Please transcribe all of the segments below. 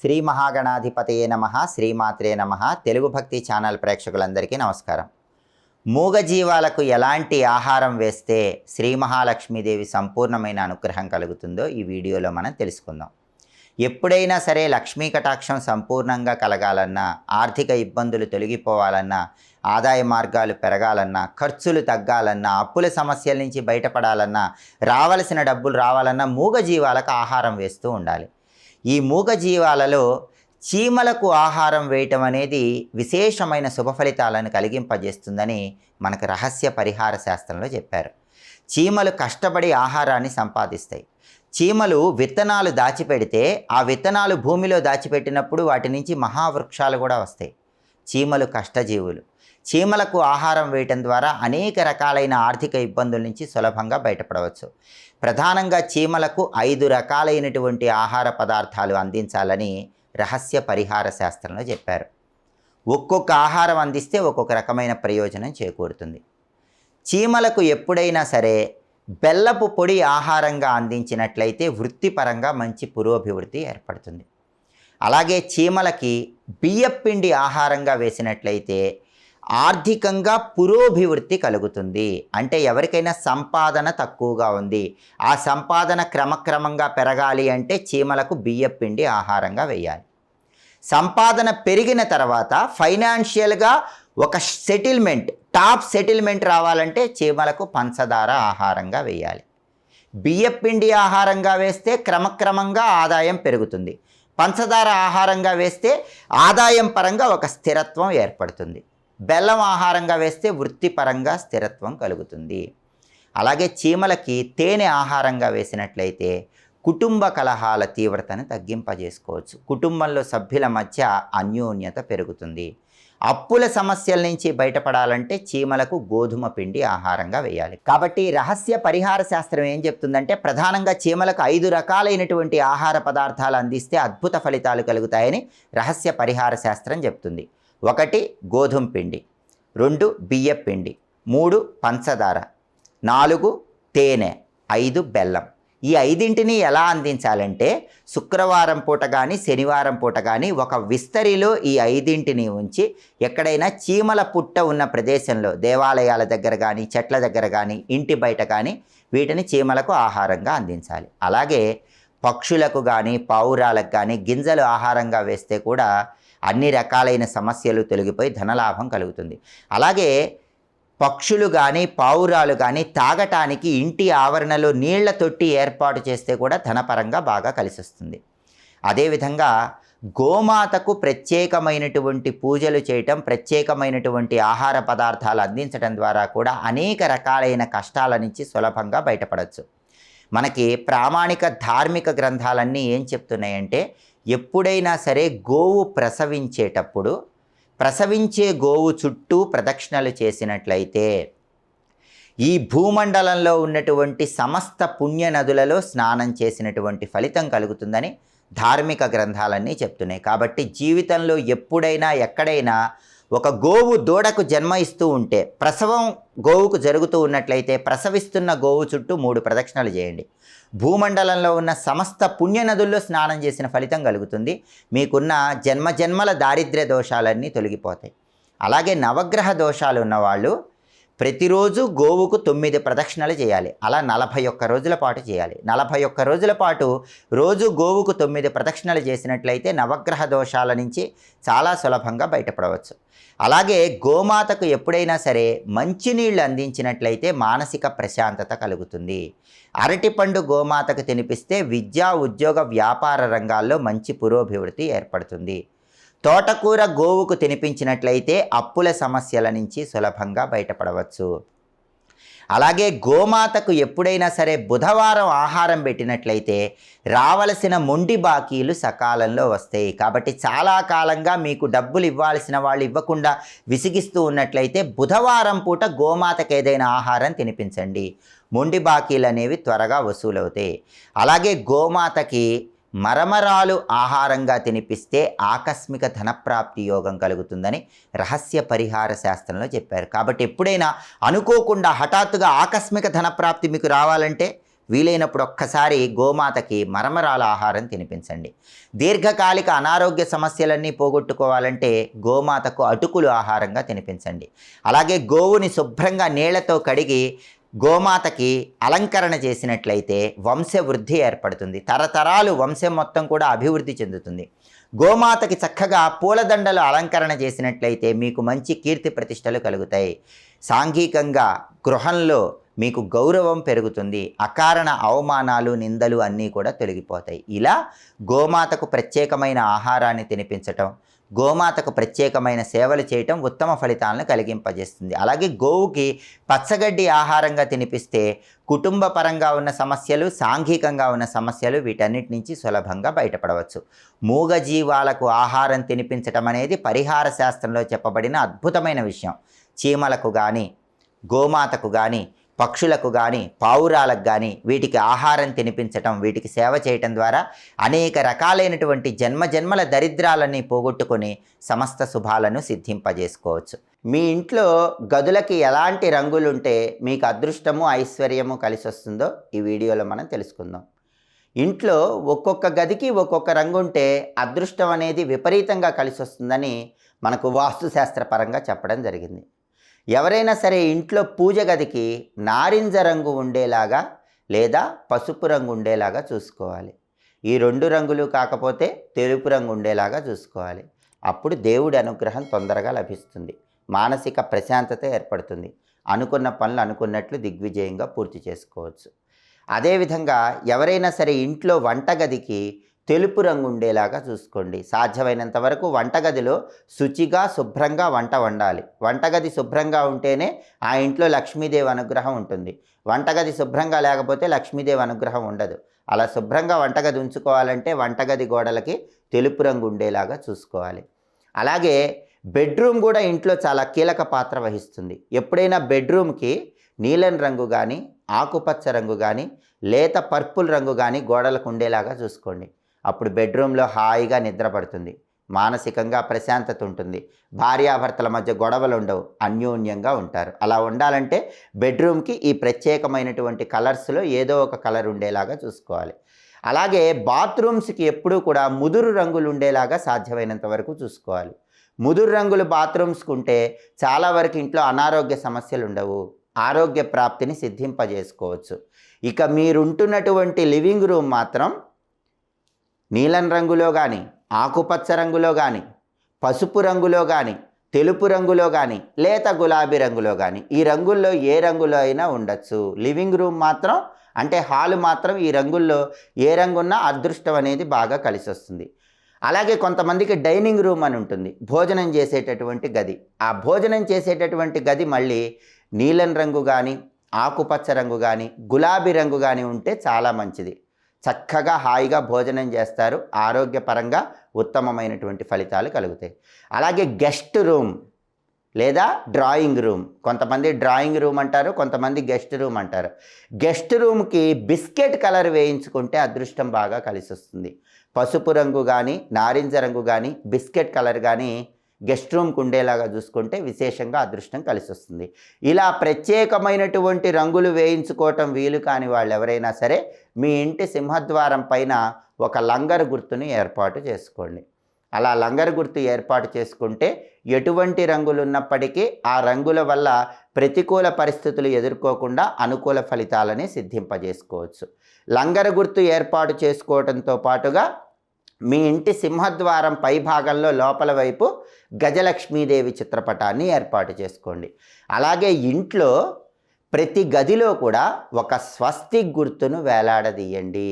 శ్రీ మహాగణాధిపతయే నమ శ్రీమాత్రే నమ. తెలుగు భక్తి ఛానల్ ప్రేక్షకులందరికీ నమస్కారం. మూగజీవాలకు ఎలాంటి ఆహారం వేస్తే శ్రీ మహాలక్ష్మీదేవి సంపూర్ణమైన అనుగ్రహం కలుగుతుందో ఈ వీడియోలో మనం తెలుసుకుందాం. ఎప్పుడైనా సరే లక్ష్మీ కటాక్షం సంపూర్ణంగా కలగాలన్నా ఆర్థిక ఇబ్బందులు తొలగిపోవాలన్నా ఆదాయ మార్గాలు పెరగాలన్నా ఖర్చులు తగ్గాలన్నా అప్పుల సమస్యల నుంచి బయటపడాలన్నా రావలసిన డబ్బులు రావాలన్నా మూగజీవాలకు ఆహారం వేస్తూ ఉండాలి. ఈ మూగజీవాలలో చీమలకు ఆహారం వేయటం అనేది విశేషమైన శుభ ఫలితాలను కలిగింపజేస్తుందని మనకు రహస్య పరిహార శాస్త్రంలో చెప్పారు. చీమలు కష్టపడి ఆహారాన్ని సంపాదిస్తాయి. చీమలు విత్తనాలు దాచిపెడితే ఆ విత్తనాలు భూమిలో దాచిపెట్టినప్పుడు వాటి నుంచి మహావృక్షాలు కూడా వస్తాయి. చీమలు కష్టజీవులు. చీమలకు ఆహారం వేయటం ద్వారా అనేక రకాలైన ఆర్థిక ఇబ్బందుల నుంచి సులభంగా బయటపడవచ్చు. ప్రధానంగా చీమలకు ఐదు రకాలైనటువంటి ఆహార పదార్థాలు అందించాలని రహస్య పరిహార శాస్త్రంలో చెప్పారు. ఒక్కొక్క ఆహారం అందిస్తే ఒక్కొక్క రకమైన ప్రయోజనం చేకూరుతుంది. చీమలకు ఎప్పుడైనా సరే బెల్లపు పొడి ఆహారంగా అందించినట్లయితే వృత్తిపరంగా మంచి పురోభివృద్ధి ఏర్పడుతుంది. అలాగే చీమలకి బియ్యపిండి ఆహారంగా వేసినట్లయితే ఆర్థికంగా పురోభివృద్ధి కలుగుతుంది. అంటే ఎవరికైనా సంపాదన తక్కువగా ఉంది. ఆ సంపాదన క్రమక్రమంగా పెరగాలి అంటే చీమలకు బియ్యపిండి ఆహారంగా వేయాలి. సంపాదన పెరిగిన తర్వాత ఫైనాన్షియల్గా ఒక సెటిల్మెంట్ టాప్ సెటిల్మెంట్ రావాలంటే చీమలకు పంచదార ఆహారంగా వేయాలి. బియ్యపిండి ఆహారంగా వేస్తే క్రమక్రమంగా ఆదాయం పెరుగుతుంది. పంచదార ఆహారంగా వేస్తే ఆదాయం పరంగా ఒక స్థిరత్వం ఏర్పడుతుంది. బెల్లం ఆహారంగా వేస్తే వృత్తిపరంగా స్థిరత్వం కలుగుతుంది. అలాగే చీమలకి తేనె ఆహారంగా వేసినట్లయితే కుటుంబ కలహాల తీవ్రతను తగ్గింపజేసుకోవచ్చు. కుటుంబంలో సభ్యుల మధ్య అన్యోన్యత పెరుగుతుంది. అప్పుల సమస్యల నుంచి బయటపడాలంటే చీమలకు గోధుమ పిండి ఆహారంగా వేయాలి. కాబట్టి రహస్య పరిహార శాస్త్రం ఏం చెప్తుందంటే ప్రధానంగా చీమలకు ఐదు రకాలైనటువంటి ఆహార పదార్థాలు అందిస్తే అద్భుత ఫలితాలు కలుగుతాయని రహస్య పరిహార శాస్త్రం చెప్తుంది. ఒకటి గోధుమ పిండి రెండు బియ్య పిండి మూడు పంచదార నాలుగు తేనె ఐదు బెల్లం. ఈ ఐదింటిని ఎలా అందించాలంటే శుక్రవారం పూట కానీ శనివారం పూట కానీ ఒక విస్తరిలో ఈ ఐదింటిని ఉంచి ఎక్కడైనా చీమల పుట్ట ఉన్న ప్రదేశంలో దేవాలయాల దగ్గర కానీ చెట్ల దగ్గర కానీ ఇంటి బయట కానీ వీటిని చీమలకు ఆహారంగా అందించాలి. అలాగే పక్షులకు కానీ పావురాలకు కానీ గింజలు ఆహారంగా వేస్తే కూడా అన్ని రకాలైన సమస్యలు తొలగిపోయి ధనలాభం కలుగుతుంది. అలాగే పక్షులు కానీ పావురాలు కానీ తాగటానికి ఇంటి ఆవరణలో నీళ్ళ తొట్టి ఏర్పాటు చేస్తే కూడా ధనపరంగా బాగా కలిసి వస్తుంది అదేవిధంగా గోమాతకు ప్రత్యేకమైనటువంటి పూజలు చేయటం ప్రత్యేకమైనటువంటి ఆహార పదార్థాలు అందించడం ద్వారా కూడా అనేక రకాలైన కష్టాల నుంచి సులభంగా బయటపడవచ్చు మనకి ప్రామాణిక ధార్మిక గ్రంథాలన్నీ ఏం చెప్తున్నాయంటే ఎప్పుడైనా సరే గోవు ప్రసవించేటప్పుడు ప్రసవించే గోవు చుట్టూ ప్రదక్షిణలు చేసినట్లయితే ఈ భూమండలంలో ఉన్నటువంటి సమస్త పుణ్య నదులలో స్నానం చేసినటువంటి ఫలితం కలుగుతుందని ధార్మిక గ్రంథాలన్నీ చెప్తున్నాయి. కాబట్టి జీవితంలో ఎప్పుడైనా ఎక్కడైనా ఒక గోవు దూడకు జన్మ ఇస్తూ ఉంటే ప్రసవం గోవుకు జరుగుతూ ఉన్నట్లయితే ప్రసవిస్తున్న గోవు చుట్టూ మూడు ప్రదక్షిణలు చేయండి. భూమండలంలో ఉన్న సమస్త పుణ్య నదుల్లో స్నానం చేసిన ఫలితం కలుగుతుంది. మీకున్న జన్మ జన్మల దారిద్ర్య దోషాలన్నీ తొలగిపోతాయి. అలాగే నవగ్రహ దోషాలు ఉన్నవాళ్ళు ప్రతిరోజు గోవుకు తొమ్మిది ప్రదక్షిణలు చేయాలి. అలా నలభై ఒక్క రోజుల పాటు చేయాలి. నలభై ఒక్క రోజుల పాటు రోజు గోవుకు తొమ్మిది ప్రదక్షిణలు చేసినట్లయితే నవగ్రహ దోషాల నుంచి చాలా సులభంగా బయటపడవచ్చు. అలాగే గోమాతకు ఎప్పుడైనా సరే మంచినీళ్ళు అందించినట్లయితే మానసిక ప్రశాంతత కలుగుతుంది. అరటిపండు గోమాతకు తినిపిస్తే విద్యా ఉద్యోగ వ్యాపార రంగాల్లో మంచి పురోభివృద్ధి ఏర్పడుతుంది. తోటకూర గోవుకు తినిపించినట్లయితే అప్పుల సమస్యల నుంచి సులభంగా బయటపడవచ్చు. అలాగే గోమాతకు ఎప్పుడైనా సరే బుధవారం ఆహారం పెట్టినట్లయితే రావలసిన మొండి బాకీలు సకాలంలో వస్తాయి. కాబట్టి చాలా కాలంగా మీకు డబ్బులు ఇవ్వాల్సిన వాళ్ళు ఇవ్వకుండా విసిగిస్తూ ఉన్నట్లయితే బుధవారం పూట గోమాతకు ఏదైనా ఆహారం తినిపించండి. మొండి బాకీలు అనేవి త్వరగా వసూలవుతాయి. అలాగే గోమాతకి మరమరాలు ఆహారంగా తినిపిస్తే ఆకస్మిక ధనప్రాప్తి యోగం కలుగుతుందని రహస్య పరిహార శాస్త్రంలో చెప్పారు. కాబట్టి ఎప్పుడైనా అనుకోకుండా హఠాత్తుగా ఆకస్మిక ధనప్రాప్తి మీకు రావాలంటే వీలైనప్పుడు ఒక్కసారి గోమాతకి మరమరాల ఆహారం తినిపించండి. దీర్ఘకాలిక అనారోగ్య సమస్యలన్నీ పోగొట్టుకోవాలంటే గోమాతకు అటుకులు ఆహారంగా తినిపించండి. అలాగే గోవుని శుభ్రంగా నీళ్ళతో కడిగి గోమాతకి అలంకరణ చేసినట్లయితే వంశవృద్ధి ఏర్పడుతుంది. తరతరాలు వంశం మొత్తం కూడా అభివృద్ధి చెందుతుంది. గోమాతకి చక్కగా పూలదండలు అలంకరణ చేసినట్లయితే మీకు మంచి కీర్తి ప్రతిష్టలు కలుగుతాయి. సాంఘికంగా గృహంలో మీకు గౌరవం పెరుగుతుంది. అకారణ అవమానాలు నిందలు అన్నీ కూడా తొలగిపోతాయి. ఇలా గోమాతకు ప్రత్యేకమైన ఆహారాన్ని తినిపించటం గోమాతకు ప్రత్యేకమైన సేవలు చేయటం ఉత్తమ ఫలితాలను కలిగింపజేస్తుంది. అలాగే గోవుకి పచ్చగడ్డి ఆహారంగా తినిపిస్తే కుటుంబ పరంగా ఉన్న సమస్యలు సాంఘికంగా ఉన్న సమస్యలు వీటన్నిటి నుంచి సులభంగా బయటపడవచ్చు. మూగజీవాలకు ఆహారం తినిపించటం అనేది పరిహార శాస్త్రంలో చెప్పబడిన అద్భుతమైన విషయం. చీమలకు కానీ గోమాతకు కానీ పక్షులకు కానీ పావురాలకు కానీ వీటికి ఆహారం తినిపించటం వీటికి సేవ చేయటం ద్వారా అనేక రకాలైనటువంటి జన్మ జన్మల దరిద్రాలని పోగొట్టుకొని సమస్త శుభాలను సిద్ధింపజేసుకోవచ్చు. మీ ఇంట్లో గదులకి ఎలాంటి రంగులుంటే మీకు అదృష్టము ఐశ్వర్యము కలిసి వస్తుందో ఈ వీడియోలో మనం తెలుసుకుందాం. ఇంట్లో ఒక్కొక్క గదికి ఒక్కొక్క రంగు ఉంటే అదృష్టం అనేది విపరీతంగా కలిసి వస్తుందని మనకు వాస్తుశాస్త్రపరంగా చెప్పడం జరిగింది. ఎవరైనా సరే ఇంట్లో పూజ గదికి నారింజ రంగు ఉండేలాగా లేదా పసుపు రంగు ఉండేలాగా చూసుకోవాలి. ఈ రెండు రంగులు కాకపోతే తెలుపు రంగు ఉండేలాగా చూసుకోవాలి. అప్పుడు దేవుడి అనుగ్రహం తొందరగా లభిస్తుంది. మానసిక ప్రశాంతత ఏర్పడుతుంది. అనుకున్న పనులు అనుకున్నట్లు దిగ్విజయంగా పూర్తి చేసుకోవచ్చు. అదేవిధంగా ఎవరైనా సరే ఇంట్లో వంటగదికి తెలుపు రంగు ఉండేలాగా చూసుకోండి. సాధ్యమైనంత వరకు వంటగదిలో శుచిగా శుభ్రంగా వంట వండాలి. వంటగది శుభ్రంగా ఉంటేనే ఆ ఇంట్లో లక్ష్మీదేవి అనుగ్రహం ఉంటుంది. వంటగది శుభ్రంగా లేకపోతే లక్ష్మీదేవి అనుగ్రహం ఉండదు. అలా శుభ్రంగా వంటగది ఉంచుకోవాలంటే వంటగది గోడలకి తెలుపు రంగు ఉండేలాగా చూసుకోవాలి. అలాగే బెడ్రూమ్ కూడా ఇంట్లో చాలా కీలక పాత్ర వహిస్తుంది. ఎప్పుడైనా బెడ్రూమ్కి నీలం రంగు కానీ ఆకుపచ్చ రంగు కానీ లేత పర్పుల్ రంగు కానీ గోడలకు ఉండేలాగా చూసుకోండి. అప్పుడు బెడ్రూమ్లో హాయిగా నిద్రపడుతుంది. మానసికంగా ప్రశాంతత ఉంటుంది. భార్యాభర్తల మధ్య గొడవలు ఉండవు. అన్యోన్యంగా ఉంటారు. అలా ఉండాలంటే బెడ్రూమ్కి ఈ ప్రత్యేకమైనటువంటి కలర్స్లో ఏదో ఒక కలర్ ఉండేలాగా చూసుకోవాలి. అలాగే బాత్రూమ్స్కి ఎప్పుడూ కూడా ముదురు రంగులు ఉండేలాగా సాధ్యమైనంత వరకు చూసుకోవాలి. ముదురు రంగులు బాత్రూమ్స్కి ఉంటే చాలా వరకు ఇంట్లో అనారోగ్య సమస్యలు ఉండవు. ఆరోగ్య ప్రాప్తిని సిద్ధింపజేసుకోవచ్చు. ఇక మీరుంటున్నటువంటి లివింగ్ రూమ్ మాత్రం నీలం రంగులో కానీ ఆకుపచ్చ రంగులో కానీ పసుపు రంగులో కానీ తెలుపు రంగులో కానీ లేత గులాబీ రంగులో కానీ ఈ రంగుల్లో ఏ రంగులో అయినా ఉండొచ్చు. లివింగ్ రూమ్ మాత్రం అంటే హాల్ మాత్రం ఈ రంగుల్లో ఏ రంగు ఉన్నా అదృష్టం అనేది బాగా కలిసి వస్తుంది అలాగే కొంతమందికి డైనింగ్ రూమ్ అని ఉంటుంది. భోజనం చేసేటటువంటి గది. ఆ భోజనం చేసేటటువంటి గది మళ్ళీ నీలం రంగు కానీ ఆకుపచ్చ రంగు కానీ గులాబీ రంగు కానీ ఉంటే చాలా మంచిది. చక్కగా హాయిగా భోజనం చేస్తారు. ఆరోగ్యపరంగా ఉత్తమమైనటువంటి ఫలితాలు కలుగుతాయి. అలాగే గెస్ట్ రూమ్ లేదా డ్రాయింగ్ రూమ్. కొంతమంది డ్రాయింగ్ రూమ్ అంటారు కొంతమంది గెస్ట్ రూమ్ అంటారు. గెస్ట్ రూమ్కి బిస్కెట్ కలర్ వేయించుకుంటే అదృష్టం బాగా కలిసి వస్తుంది పసుపు రంగు కానీ నారింజ రంగు కానీ బిస్కెట్ కలర్ కానీ గెస్ట్ రూమ్కి ఉండేలాగా చూసుకుంటే విశేషంగా అదృష్టం కలిసి వస్తుంది ఇలా ప్రత్యేకమైనటువంటి రంగులు వేయించుకోవటం వీలు కాని వాళ్ళు ఎవరైనా సరే మీ ఇంటి సింహద్వారం పైన ఒక లంగర్ గుర్తుని ఏర్పాటు చేసుకోండి. అలా లంగర్ గుర్తు ఏర్పాటు చేసుకుంటే ఎటువంటి రంగులు ఉన్నప్పటికీ ఆ రంగుల వల్ల ప్రతికూల పరిస్థితులు ఎదుర్కోకుండా అనుకూల ఫలితాలని సిద్ధింపజేసుకోవచ్చు. లంగర్ గుర్తు ఏర్పాటు చేసుకోవడంతో పాటుగా మీ ఇంటి సింహద్వారం పై భాగంలో లోపల వైపు గజలక్ష్మీదేవి చిత్రపటాన్ని ఏర్పాటు చేసుకోండి. అలాగే ఇంట్లో ప్రతి గదిలో కూడా ఒక స్వస్తిక్ గుర్తును వేలాడదీయండి.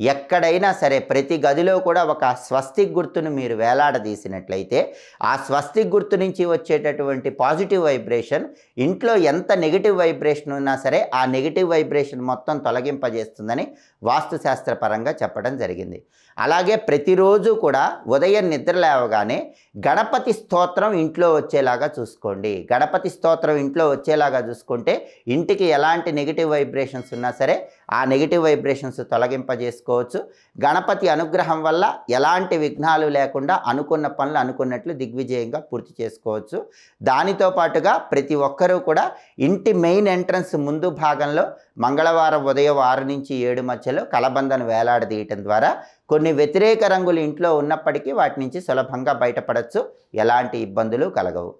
ఎక్కడైనా సరే ప్రతి గదిలో కూడా ఒక స్వస్తిక్ గుర్తును మీరు వేలాడదీసినట్లయితే ఆ స్వస్తిక్ గుర్తు నుంచి వచ్చేటటువంటి పాజిటివ్ వైబ్రేషన్ ఇంట్లో ఎంత నెగిటివ్ వైబ్రేషన్ ఉన్నా సరే ఆ నెగిటివ్ వైబ్రేషన్ మొత్తం తొలగింపజేస్తుందని వాస్తుశాస్త్రపరంగా చెప్పడం జరిగింది. అలాగే ప్రతిరోజు కూడా ఉదయం నిద్ర లేవగానే గణపతి స్తోత్రం ఇంట్లో వచ్చేలాగా చూసుకోండి. గణపతి స్తోత్రం ఇంట్లో వచ్చేలాగా చూసుకుంటే ఇంటికి ఎలాంటి నెగిటివ్ వైబ్రేషన్స్ ఉన్నా సరే ఆ నెగిటివ్ వైబ్రేషన్స్ తొలగింపజేసుకోవచ్చు. గణపతి అనుగ్రహం వల్ల ఎలాంటి విఘ్నాలు లేకుండా అనుకున్న పనులు అనుకున్నట్లు దిగ్విజయంగా పూర్తి చేసుకోవచ్చు. దానితో పాటుగా ప్రతి ఒక్కరూ కూడా ఇంటి మెయిన్ ఎంట్రన్స్ ముందు భాగంలో మంగళవారం ఉదయం ఆరు నుంచి ఏడు మధ్యలో కలబందను వేలాడదీయటం ద్వారా కొన్ని వ్యతిరేక రంగులు ఇంట్లో ఉన్నప్పటికీ వాటి నుంచి సులభంగా బయటపడవచ్చు ఎలాంటి ఇబ్బందులు కలగవు.